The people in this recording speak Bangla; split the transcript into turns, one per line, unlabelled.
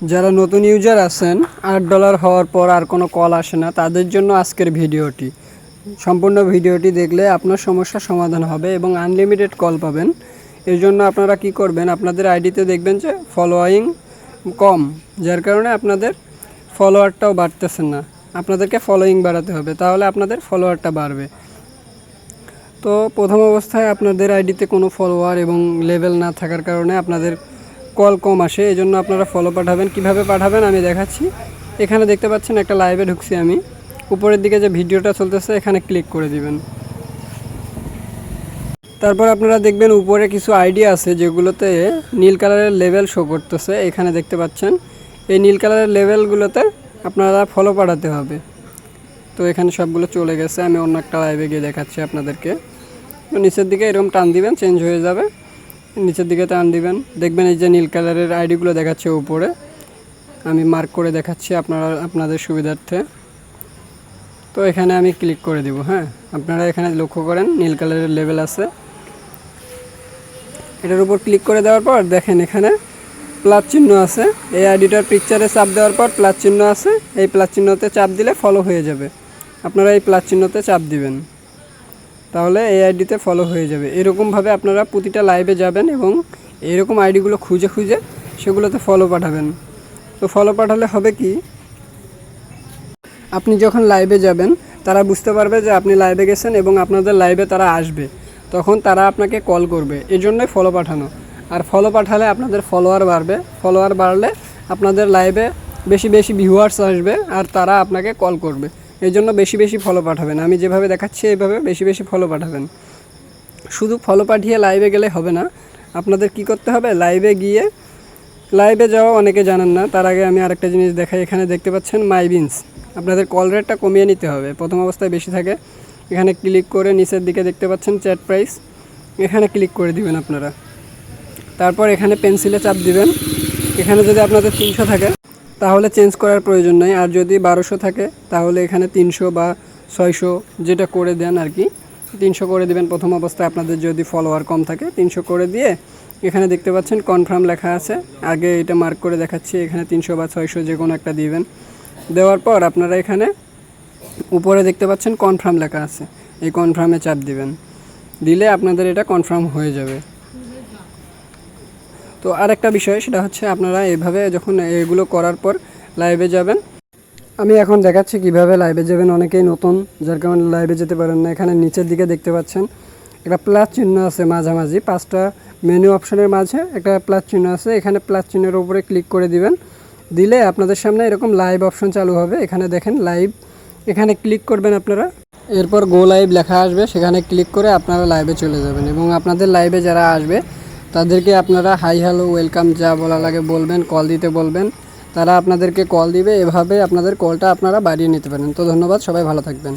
যারা নতুন ইউজার আছেন, আট ডলার হওয়ার পর আর কোনো কল আসে না, তাদের জন্য আজকের ভিডিওটি। সম্পূর্ণ ভিডিওটি দেখলে আপনার সমস্যার সমাধান হবে এবং আনলিমিটেড কল পাবেন। এর জন্য আপনারা কি করবেন, আপনাদের আইডিতে দেখবেন যে ফলোয়িং কম, যার কারণে আপনাদের ফলোয়ারটাও বাড়তেছে না। আপনাদেরকে ফলোয়িং বাড়াতে হবে, তাহলে আপনাদের ফলোয়ারটা বাড়বে। তো প্রথম অবস্থায় আপনাদের আইডিতে কোনো ফলোয়ার এবং লেভেল না থাকার কারণে আপনাদের কল কম আসে এই জন্য আপনারা ফলো পাঠাবেন। কীভাবে পাঠাবেন আমি দেখাচ্ছি। এখানে দেখতে পাচ্ছেন একটা লাইভে ঢুকছি আমি। উপরের দিকে যে ভিডিওটা চলতেছে, এখানে ক্লিক করে দিবেন। তারপর আপনারা দেখবেন উপরে কিছু আইডিয়া আছে, যেগুলোতে নীল কালারের লেভেল শো করতেছে। এখানে দেখতে পাচ্ছেন, এই নীল কালারের লেভেলগুলোতে আপনারা ফলো পাঠাতে হবে। তো এখানে সবগুলো চলে গেছে, আমি অন্য একটা লাইভে গিয়ে দেখাচ্ছি আপনাদেরকে। নিচের দিকে এরকম টান দিবেন চেঞ্জ হয়ে যাবে। নিচের দিকে টান দিবেন। দেখবেন এই যে নীল কালারের আইডিগুলো দেখাচ্ছে উপরে। আমি মার্ক করে দেখাচ্ছি আপনারা, আপনাদের সুবিধার্থে। তো এখানে আমি ক্লিক করে দিব হ্যাঁ? আপনারা এখানে লক্ষ্য করেন, নীল কালারের লেভেল আছে। এটার উপর ক্লিক করে দেওয়ার পর দেখেন এখানে প্লাস চিহ্ন আছে। এই আইডিটার পিকচারে চাপ দেওয়ার পর প্লাস চিহ্ন আছে। এই প্লাস চিহ্নতে চাপ দিলে ফলো হয়ে যাবে। আপনারা এই প্লাস চিহ্নতে চাপ দিবেন। তাহলে এই আইডিতে ফলো হয়ে যাবে। এরকমভাবে আপনারা প্রতিটা লাইভে যাবেন এবং এরকম আইডিগুলো খুঁজে খুঁজে সেগুলোতে ফলো পাঠাবেন। তো ফলো পাঠালে হবে কি? আপনি যখন লাইভে যাবেন, তারা বুঝতে পারবে যে আপনি লাইভে গেছেন এবং আপনাদের লাইভে তারা আসবে। তখন তারা আপনাকে কল করবে। এই জন্যই ফলো পাঠানো। আর ফলো পাঠালে আপনাদের ফলোয়ার বাড়বে। ফলোয়ার বাড়লে আপনাদের লাইভে বেশি বেশি ভিউয়ার্স আসবে আর তারা আপনাকে কল করবে। এই জন্য বেশি বেশি ফলো পাঠাবেন। আমি যেভাবে দেখাচ্ছি, এইভাবে বেশি বেশি ফলো পাঠাবেন। শুধু ফলো পাঠিয়ে লাইভে গেলে হবে না। আপনাদের কি করতে হবে? লাইভে গিয়ে লাইভে যাওয়া অনেকে জানেন না। তার আগে আমি আরেকটা জিনিস দেখাই। এখানে দেখতে পাচ্ছেন মাই বিনস আপনাদের কল রেটটা কমিয়ে নিতে হবে। প্রথম অবস্থায় বেশি থাকে। এখানে ক্লিক করে নিচের দিকে দেখতে পাচ্ছেন চ্যাট প্রাইস এখানে ক্লিক করে দিবেন আপনারা। তারপর এখানে পেন্সিলে চাপ দিবেন। এখানে যদি আপনাদের তিনশো থাকে তাহলে চেঞ্জ করার প্রয়োজন নেই। আর যদি বারোশো থাকে, তাহলে এখানে তিনশো বা ছয়শো যেটা করে দেন আর কি, তিনশো করে দিবেন। প্রথম অবস্থায় আপনাদের যদি ফলোয়ার কম থাকে, তিনশো করে দিয়ে এখানে দেখতে পাচ্ছেন কনফার্ম লেখা আছে। আগে এটা মার্ক করে দেখাচ্ছি, এখানে তিনশো বা ছয়শো যে কোনো একটা দিবেন। দেওয়ার পর আপনারা এখানে উপরে দেখতে পাচ্ছেন কনফার্ম লেখা আছে। এই কনফার্মে চাপ দিবেন। দিলে আপনাদের এটা কনফার্ম হয়ে যাবে। তো আরেকটা বিষয়, সেটা হচ্ছে আপনারা এভাবে যখন এগুলো করার পর লাইভে যাবেন, আমি এখন দেখাচ্ছি কীভাবে লাইভে যাবেন। অনেকেই নতুন, যার কারণে লাইভে যেতে পারেন না। এখানে নিচের দিকে দেখতে পাচ্ছেন, একটা প্লাস চিহ্ন আছে মাঝামাঝি, পাঁচটা মেনু অপশনের মাঝে একটা প্লাস চিহ্ন আছে। এখানে প্লাস চিহ্নের উপরে ক্লিক করে দিবেন। দিলে আপনাদের সামনে এরকম লাইভ অপশন চালু হবে। এখানে দেখেন লাইভ এখানে ক্লিক করবেন আপনারা। এরপর গো লাইভ লেখা আসবে। সেখানে ক্লিক করে আপনারা লাইভে চলে যাবেন এবং আপনাদের লাইভে যারা আসবে তাদেরকে আপনারা হাই হ্যালো, ওয়েলকাম যা বলা লাগে বলবেন, কল দিতে বলবেন। তারা আপনাদেরকে কল দিবে, এভাবে আপনাদের কলটা আপনারা বাড়িয়ে নিতে পারেন। তো ধন্যবাদ, সবাই ভালো থাকবেন।